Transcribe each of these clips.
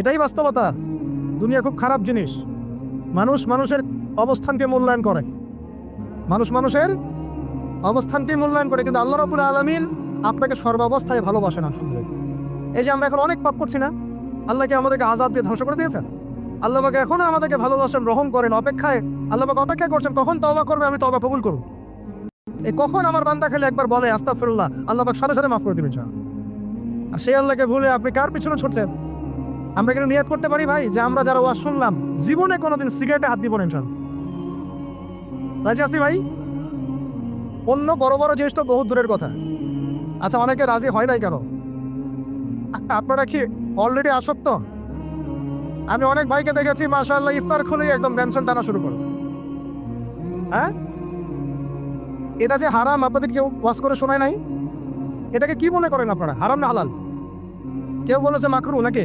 এটাই বাস্তবতা। দুনিয়া খুব খারাপ জিনিস। মানুষ মানুষের অবস্থানকে মূল্যায়ন করে। মানুষ মানুষের অবস্থানকে মূল্যায়ন করে, কিন্তু আল্লাহ রাবুল আলমিন আপনাকে সর্বাবস্থায় ভালোবাসেন, আলহামদুলিল্লাহ। এই যে আমরা এখন অনেক পাপ করছি না আল্লাহকে আমাদেরকে আজাদ দিয়ে ধ্বংস করে দিয়েছেন? আল্লাহ পাকে এখনও আমাদেরকে ভালোবাসেন, রহম করেন, অপেক্ষায়, আল্লাহ পাকে অপেক্ষা করছেন, কখন তওবা করবে আমি তওবা কবুল করব। এই কখন আমার বান্দা খেলে একবার বলে, আস্তাগফিরুল্লাহ, আল্লাহ পাক সাথে সাথে মাফ করে দিবেন আর সেই আল্লাহকে ভুলে আপনি কার পিছনে ছুটছেন? আমরা কিন্তু নিয়ত করতে পারি ভাই? যে আমরা যারা ওয়াজ শুনলাম, জীবনে কোনোদিন সিগারেটে হাত দিব না রাজি ভাই? অন্য বড় বড় জিনিস তো বহুত দূরের কথা। আচ্ছা অনেকে রাজি হয় নাই কেন? আপনারা কি অলরেডি আসক্ত? আমি অনেক ভাইকে দেখেছি, মাশাআল্লাহ, ইফতার খুলেই একদম টেনশন টানা শুরু করেছে। হ্যাঁ? এটা যে হারাম, আপনাদের কেউ ওয়াশ করে শোনায় নাই? এটাকে কি মনে করেন আপনারা? হারাম না হালাল? কেউ বলেছে মাকরু নাকি?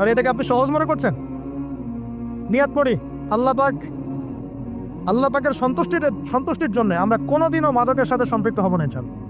আর এটাকে আপনি সহজ মনে করছেন? নিয়াত পড়ি। আল্লাহ পাক, আল্লাহ পাকের সন্তুষ্টির সন্তুষ্টির জন্য আমরা কোনোদিনও মাদকের সাথে সম্পৃক্ত হব না ইনশাল্লাহ